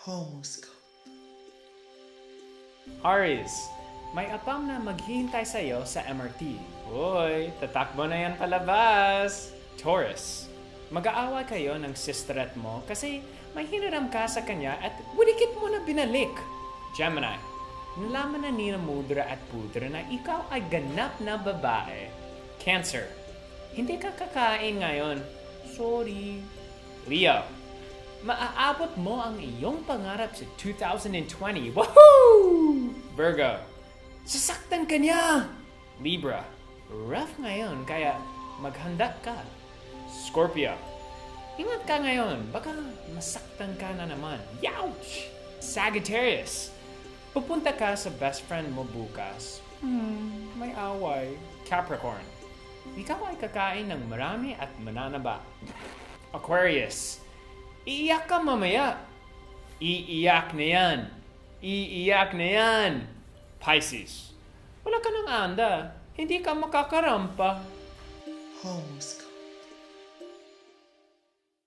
Horoscope. Aries, may apam na maghihintay sa'yo sa MRT. Uy, tatakbo na yan palabas. Taurus, mag-aaway kayo ng sisterat mo kasi may hiniram ka sa kanya at wulikit mo na binalik. Gemini, nalaman na ni Mudra at Pudra na ikaw ay ganap na babae. Cancer, hindi ka kakain ngayon. Sorry. Leo, maaabot mo ang iyong pangarap sa 2020. Woohoo! Virgo, sasaktan ka niya! Libra, rough ngayon kaya maghanda ka. Scorpio, ingat ka ngayon, baka masaktan ka na naman. Youch! Sagittarius, pupunta ka sa best friend mo bukas. Hmm, may away. Capricorn, ikaw ay kakain ng marami at mananaba. Aquarius, iiyak ka mamaya. Iiyak na yan. Iiyak na yan. Pisces, wala ka nang anda. Hindi ka makakarampa. Horoscope.